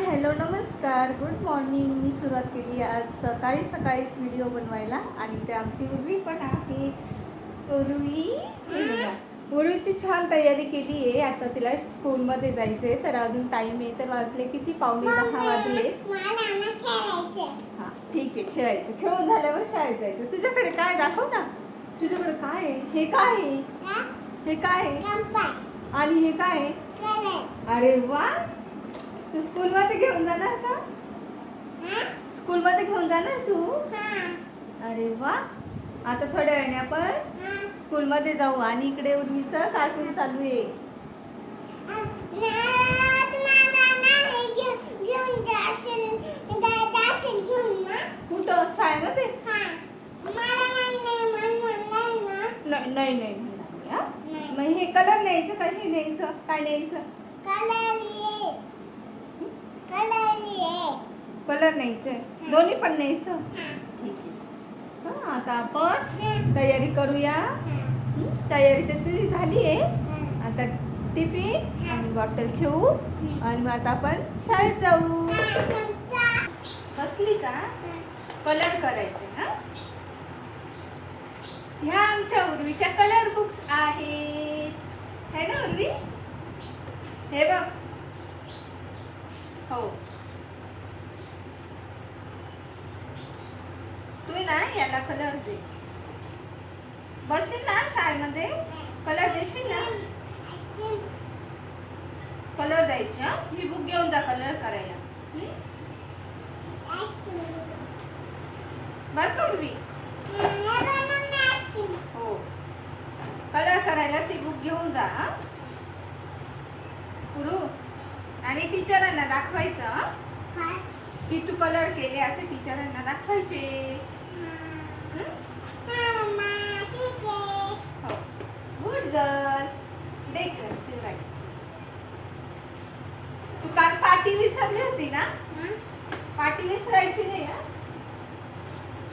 हाय hello नमस्कार. Good morning. मी सुरुवात केली आज सकाळी सकाळीच व्हिडिओ बनवायला आणि ते आमची उर्वी पण आहे. उर्वी. उर्वीची छान तयारी केली आहे. आता तिला स्कूलमध्ये जायचं आहे तर अजून टाईम आहे. तर वाजले किती? पावणे दहा वाजले. हा ठीक आहे खेळायचं. खेळून झाल्यावर शाळेत जायचं. तुझ्याकडे काय दाखव ना. तुझ्याकडे काय आहे? हे काय आहे? हे? काय आहे? आणि हे काय आहे? अरे वा! तू स्कूलमध्ये घेऊन जाणार का? स्कूलमध्ये घेऊन जाणार तू? अरे वा. आता थोड्या वेळाने आपण स्कूलमध्ये जाऊ आणि इकडे उर्वीचं कार्टून चालू आहे. कुठं? शाळेमध्ये? नाही नाही नाही नाही, हा? मग हे कलर न्यायचं का हे न्यायचं? काय न्यायचं? कलर न्यायचं दोन्ही पण न्यायचं. हा, आता आपण तयारी करूया. तयारी तर तुझी झाली आहे. आता टिफिन आणि बॉटल घेऊ आणि मग आता आपण शाळेत जाऊ. कसली का? कलर करायचे ना ह्या आमच्या उर्वीच्या कलर बुक्स आहेत. है ना उर्वी? हे बघ. हो. ना याला कलर दे. बसशील ना शाळेमध्ये? कलर देशील ना? कलर द्यायची हा? ही बुक घेऊन जा कलर करायला. बर बरं का उर्वी? हो. कलर करायला ती बुक घेऊन जा पुरू आणि टीचरांना दाखवायचं की तू कलर केले असे टीचरांना दाखवायचे हं? हो गुड गर्ल. देख girl, तू राईट तू काल पाटी विसरली होती ना? पाटी विसरायची नाही हा?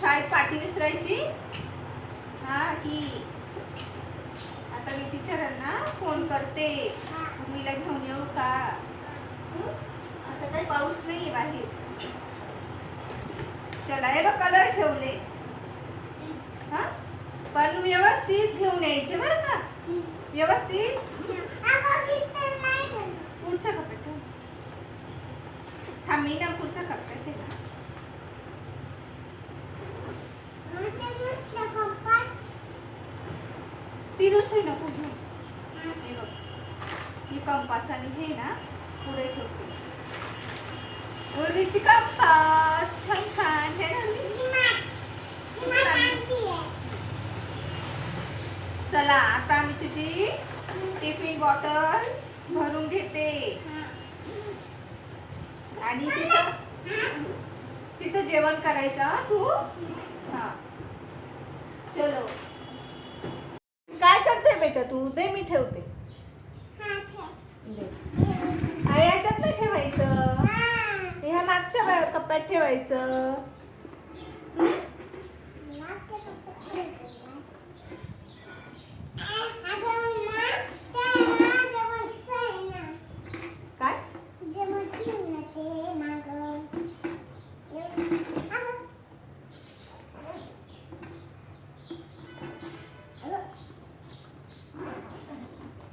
शाळेत पाटी विसरायची? हा ही. आता मी टीचरांना फोन करते. मम्मीला घेऊन येऊ का? आता काही पाऊस नाही बाहेर. चला हे बघ कलर ठेवले. पण व्यवस्थित घेऊन यायचे बरं का? व्यवस्थित? पुढच्या कप्प्यात थांब मी ना पुढच्या कप्प्यात ठेवा ती दुसरी नको घेऊ. ही कंपास आणि हे ना पुढे ठेवते. उर्वीची कंपास छान छान हे ना उर्वी? चला आता मी तुझी टिफिन बॉटल भरून घेते. आणि तिथं तिथं जेवण करायचं तू? हा. चलो. काय करते बेटा तू? दे मी ठेवते. याच्यात नाही ठेवायचं. ह्या मागच्या कप्प्यात ठेवायचं.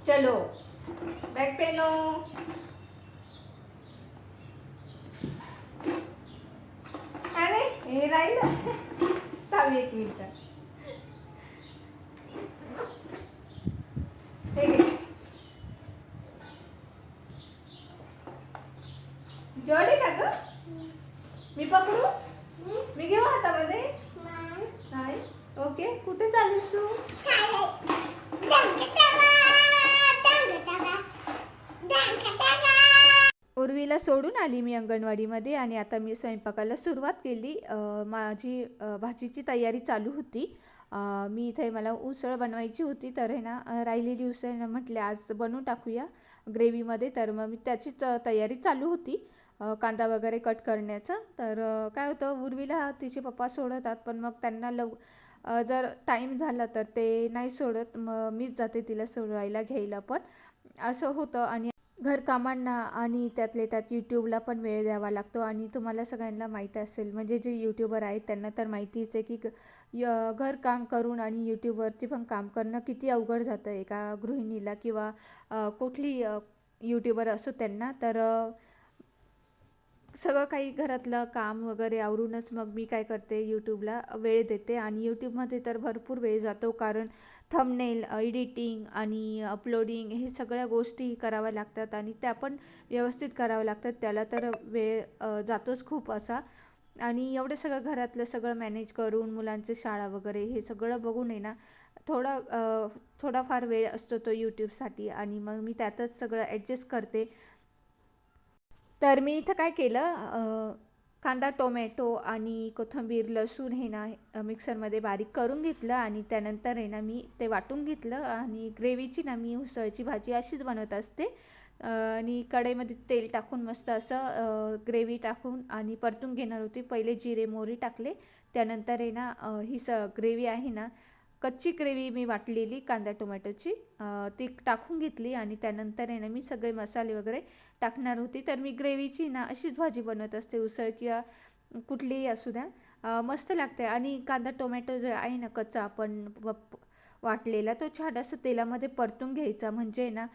चलो। बॅग पेनो अरे हे राहिलं थांब एक मिनिट। जड का ग मी पकडू? मी घेऊ हातामध्ये? नाही। ओके कुठे चाललीस तू? पूर्वीला सोडून आली मी अंगणवाडीमध्ये आणि आता मी स्वयंपाकाला सुरुवात केली. माझी भाजीची तयारी चालू होती. मी इथे मला उसळ बनवायची होती तर हे ना राहिलेली उसळ ना म्हटले आज बनवून टाकूया ग्रेव्हीमध्ये. तर मग मी त्याचीच तयारी चालू होती कांदा वगैरे कट करण्याचं. तर काय होतं उर्वीला तिचे पप्पा सोडवतात पण मग त्यांना लव जर टाईम झाला तर ते नाही सोडत. मग मीच जाते तिला सोडवायला घ्यायला पण. असं होतं आणि घरकामांना आणि त्यातले त्यात यूट्यूबला पण वेळ द्यावा लागतो आणि तुम्हाला सगळ्यांना माहीत असेल. म्हणजे जे यूट्यूबर आहेत त्यांना तर माहितीच आहे की य घरकाम करून आणि यूट्यूबवरती पण काम करणं किती अवघड जातं एका गृहिणीला किंवा कुठली यूट्यूबर असो त्यांना. तर सगळं काही घरातलं काम वगैरे आवरूनच मग मी काय करते यूट्यूबला वेळ देते आणि यूट्यूबमध्ये तर भरपूर वेळ जातो कारण थंबनेल एडिटिंग आणि अपलोडिंग हे सगळ्या गोष्टी कराव्या लागतात आणि त्या पण व्यवस्थित कराव्या लागतात. त्याला तर वेळ जातोच खूप असा. आणि एवढं सगळं घरातलं सगळं मॅनेज करून मुलांचे शाळा वगैरे हे सगळं बघून आहे ना थोडा थोडाफार वेळ असतो तो यूट्यूबसाठी आणि मग मी त्यातच सगळं ॲडजस्ट करते. तर मी इथं काय केलं कांदा टोमॅटो आणि कोथिंबीर लसूण हे ना मिक्सरमध्ये बारीक करून घेतलं आणि त्यानंतर आहे ना मी ते वाटून घेतलं आणि ग्रेव्हीची ना मी उसळची भाजी अशीच बनवत असते. आणि कढईमध्ये तेल टाकून मस्त असं ग्रेव्ही टाकून आणि परतून घेणार होती. पहिले जिरे मोहरी टाकले. त्यानंतर आहे ना ही स ग्रेव्ही आहे ना कच्ची ग्रेव्ही मी वाटलेली कांदा टोमॅटोची. ती टाकून घेतली आणि त्यानंतर आहे ना मी सगळे मसाले वगैरे टाकणार होती. तर मी ग्रेव्हीची ना अशीच भाजी बनवत असते उसळ किंवा कुठलीही असू द्या. मस्त लागते. आणि कांदा टोमॅटो जो आहे ना कच्चा आपण वाटलेला तो छान असं तेलामध्ये परतून घ्यायचा. म्हणजे ना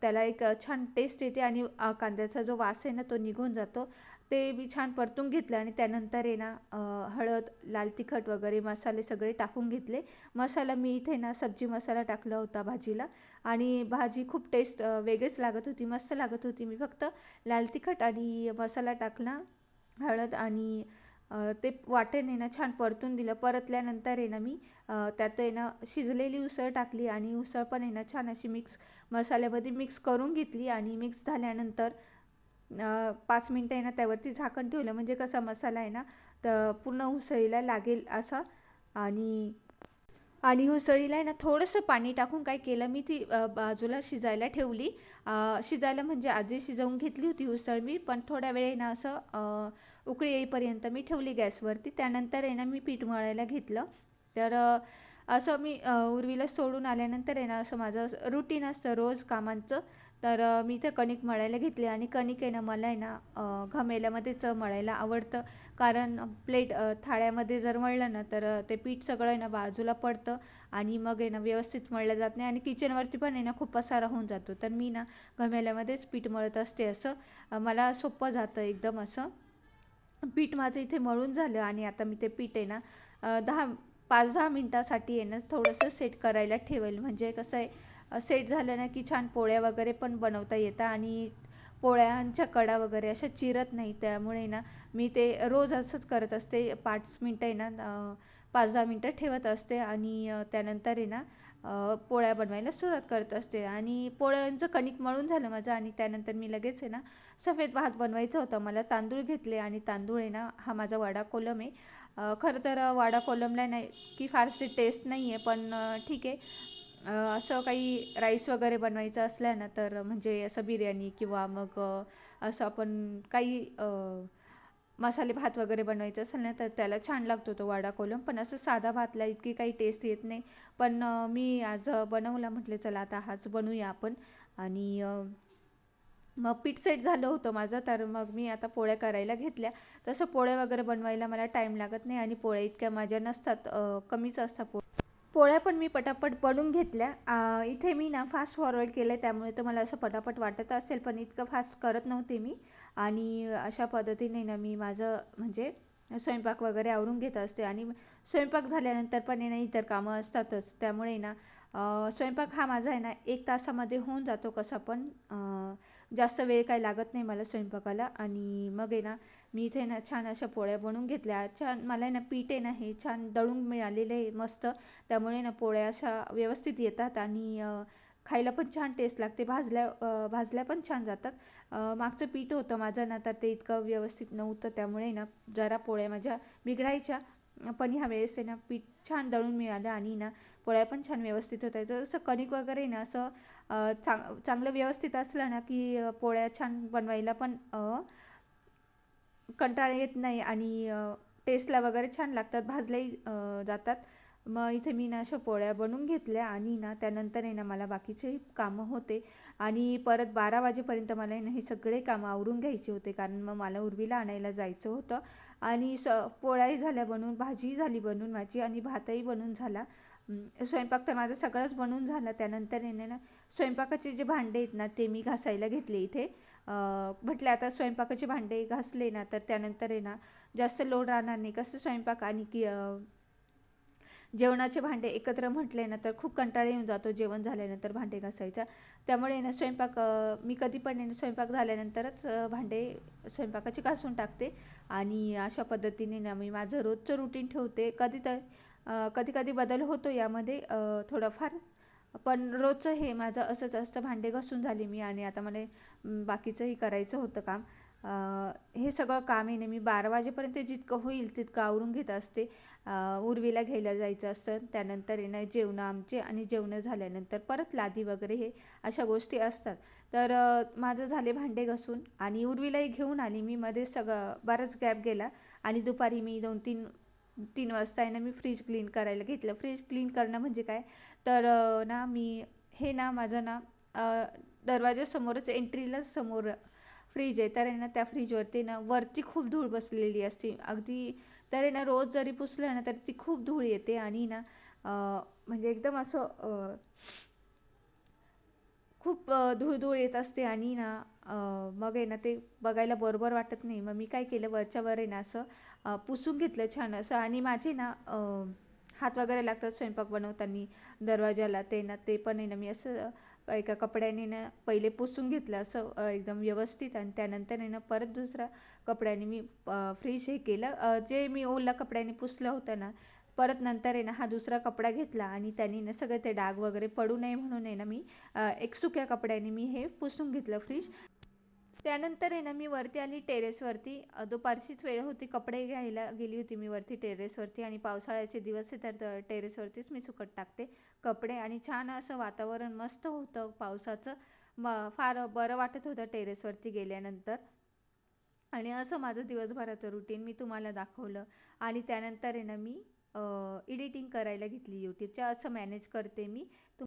त्याला एक छान टेस्ट येते आणि कांद्याचा जो वास आहे ना तो निघून जातो. ते मी छान परतून घेतलं आणि त्यानंतर आहे ना हळद लाल तिखट वगैरे मसाले सगळे टाकून घेतले. मसाला मी इथे ना सब्जी मसाला टाकला होता भाजीला आणि भाजी खूप टेस्ट वेगळीच लागत होती मस्त लागत होती. मी फक्त लाल तिखट आणि मसाला टाकला हळद आणि ते वाटेने ना छान परतून दिलं. परतल्यानंतर आहे ना मी त्यात आहे ना शिजलेली उसळ टाकली आणि उसळ पण आहे ना छान अशी मिक्स मसाल्यामध्ये मिक्स करून घेतली आणि मिक्स झाल्यानंतर पाच मिनटं आहे ना त्यावरती झाकण ठेवलं. म्हणजे कसा मसाला आहे ना तर पूर्ण उसळीला लागेल असा. आणि आणि उसळीला आहे ना थोडंसं पाणी टाकून काय केलं मी ती बाजूला शिजायला ठेवली. शिजायला म्हणजे आधी शिजवून घेतली होती उसळ मी पण थोड्या वेळ आहे ना असं उकळी येईपर्यंत मी ठेवली गॅसवरती. त्यानंतर आहे ना मी पीठ मळायला घेतलं. तर असं मी उर्वीला सोडून आल्यानंतर आहे ना असं माझं रुटीन असतं रोज कामांचं. तर मी ते कणिक मळायला घेतली आणि कणिक आहे ना मला आहे ना घमेल्यामध्येच मळायला आवडतं. कारण प्लेट थाळ्यामध्ये जर मळलं ना तर ते पीठ सगळं आहे ना बाजूला पडतं आणि मग आहे ना व्यवस्थित मळलं जात नाही आणि किचनवरती पण आहे ना खूप पसारा होऊन जातो. तर मी ना घमेल्यामध्येच पीठ मळत असते असं. मला सोपं जातं एकदम असं. पीठ माझं इथे मळून झालं आणि आता मी ते पीठ आहे ना दहा पाच दहा मिनटासाठी आहे ना थोडंसं सेट करायला ठेवेल. म्हणजे कसं आहे सेट झालं ना की छान पोळ्या वगैरे पण बनवता येतात आणि पोळ्यांच्या कडा वगैरे अशा चिरत नाही. त्यामुळे ना मी ते रोज असंच करत असते. पाच मिनटं आहे ना पाच दहा मिनटं ठेवत असते आणि त्यानंतर आहे ना पोळ्या बनवायला सुरुवात करत असते. आणि पोळ्यांचं कणिक मळून झालं माझं आणि त्यानंतर मी लगेच आहे ना सफेद भात बनवायचा होता. मला तांदूळ घेतले आणि तांदूळ आहे ना हा माझा वाडा कोलम आहे. खरं तर वाडा कोलमला नाही की फारशी टेस्ट नाही आहे पण ठीक आहे. असं काही राईस वगैरे बनवायचं असलं ना तर म्हणजे असं बिर्याणी किंवा मग असं आपण काही मसाले भात वगैरे बनवायचं असेल ना तर त्याला छान लागतो तो वाडा कोलम पण असं साधा भातला इतकी काही टेस्ट येत नाही. पण मी आज बनवला म्हटले चला आता हाच बनवूया आपण. आणि मग पीठ सेट झालं होतं माझं तर मग मी आता पोळ्या करायला घेतल्या. तसं पोळ्या वगैरे बनवायला मला टाईम लागत नाही आणि पोळ्या इतक्या माझ्या नसतात कमीच असतात पो पोळ्या पण मी पटापट बनवून घेतल्या. इथे मी ना फास्ट फॉरवर्ड केलं आहे त्यामुळे तर मला असं पटापट वाटत असेल पण इतकं फास्ट करत नव्हते मी. आणि अशा पद्धतीने ना मी माझं म्हणजे स्वयंपाक वगैरे आवरून घेत असते. आणि स्वयंपाक झाल्यानंतर पण आहे ना इतर कामं असतातच. त्यामुळे ना स्वयंपाक हा माझा आहे ना एक तासामध्ये होऊन जातो कसा पण. जास्त वेळ काही लागत नाही मला स्वयंपाकाला. आणि मग आहे ना मी इथे ना छान अशा पोळ्या बनवून घेतल्या. छान मला आहे ना पीठ आहे ना हे छान दळून मिळालेलं आहे मस्त. त्यामुळे ना पोळ्या अशा व्यवस्थित येतात आणि खायला पण छान टेस्ट लागते. भाजल्या भाजल्या पण छान जातात. मागचं पीठ होतं माझं ना तर ते इतकं व्यवस्थित नव्हतं. त्यामुळे ना जरा पोळ्या माझ्या बिघडायच्या. पण ह्या वेळेस आहे ना पीठ छान दळून मिळालं आणि ना पोळ्या पण छान व्यवस्थित होत्या. जसं कणिक वगैरे ना असं चांग चांगलं व्यवस्थित असलं ना की पोळ्या छान बनवायला पण कंटाळा येत नाही आणि टेस्टला वगैरे छान लागतात भाजल्याही जातात. मग इथे मी ना अशा पोळ्या बनवून घेतल्या आणि ना त्यानंतर आहे ना मला बाकीचे कामं होते. आणि परत बारा वाजेपर्यंत मला आहे ना हे सगळे कामं आवरून घ्यायचे होते कारण मग मला उर्वीला आणायला जायचं होतं. आणि स पोळ्याही झाल्या बनवून भाजीही झाली बनवून माझी आणि भातही बनवून झाला. स्वयंपाक तर माझा सगळंच बनवून झाला. त्यानंतर येणे ना स्वयंपाकाचे जे भांडे आहेत ना ते मी घासायला घेतले इथे. म्हटले आता स्वयंपाकाचे भांडे घासले ना तर त्यानंतर आहे ना जास्त लोड राहणार नाही. कसं स्वयंपाक आणि की जेवणाचे भांडे एकत्र म्हटले ना तर खूप कंटाळा येऊन जातो जेवण झाल्यानंतर भांडे घासायचा. त्यामुळे ना स्वयंपाक मी कधी पण ना स्वयंपाक झाल्यानंतरच भांडे स्वयंपाकाचे घासून टाकते. आणि अशा पद्धतीने ना मी माझं रोजचं रुटीन ठेवते. कधी तर कधी कधी बदल होतो यामध्ये थोडंफार. पण रोजचं हे माझं असंच असतं भांडे घासून झाले मी आणि आता मला बाकीचंही करायचं होतं काम. हे सगळं काम आहे ना मी बारा वाजेपर्यंत जितकं होईल तितकं आवरून घेत असते. उर्वीला घ्यायला जायचं असतं. त्यानंतर येणं जेवणं आमचे आणि जेवणं झाल्यानंतर परत लादी वगैरे हे अशा गोष्टी असतात. तर माझं झाले भांडे घासून आणि उर्वीलाही घेऊन आली मी. मध्ये सगळं बराच गॅप गेला आणि दुपारी मी दोन तीन तीन वाजता आहे ना मी फ्रीज क्लीन करायला घेतलं. फ्रीज क्लीन करणं म्हणजे काय? तर ना मी हे ना माझं ना दरवाजासमोरच एंट्रीलाच समोर फ्रीज आहे. तर आहे ना त्या फ्रीजवरती ना वरती खूप धूळ बसलेली असते. अगदी तर आहे ना रोज जरी पुसलं ना तर ती खूप धूळ येते आणि ना म्हणजे एकदम असं खूप धूळ धूळ येत असते आणि ना मग आहे ना ते बघायला बरोबर वाटत नाही. मग मी काय केलं वरच्या वर आहे ना असं पुसून घेतलं छान असं आणि माझे ना हात वगैरे लागतात स्वयंपाक बनवताना दरवाजाला ते ना ते पण आहे ना मी असं एका कपड्याने ना पहिले पुसून घेतलं असं एकदम व्यवस्थित आणि त्यानंतर आहे ना परत दुसऱ्या कपड्याने मी फ्रीज हे केलं. जे मी ओला कपड्याने पुसलं होतं ना परत नंतर आहे ना हा दुसरा कपडा घेतला आणि त्यांनी ना सगळे ते डाग वगैरे पडू नये म्हणून आहे ना मी एक सुक्या कपड्याने मी हे पुसून घेतलं फ्रीज त्यानंतर आहे ना मी वरती आली टेरेसवरती. दुपारचीच वेळ होती कपडे घ्यायला गेली होती मी वरती टेरेसवरती आणि पावसाळ्याचे दिवस आहे तर टेरेसवरतीच मी सुकट टाकते कपडे आणि छान असं वातावरण मस्त होतं पावसाचं. म फार बरं वाटत होतं टेरेसवरती गेल्यानंतर. आणि असं माझं दिवसभराचं रुटीन मी तुम्हाला दाखवलं. आणि त्यानंतर आहे ना मी एडिटिंग करायला घेतली यूट्यूबच्या असं मॅनेज करते मी. तुम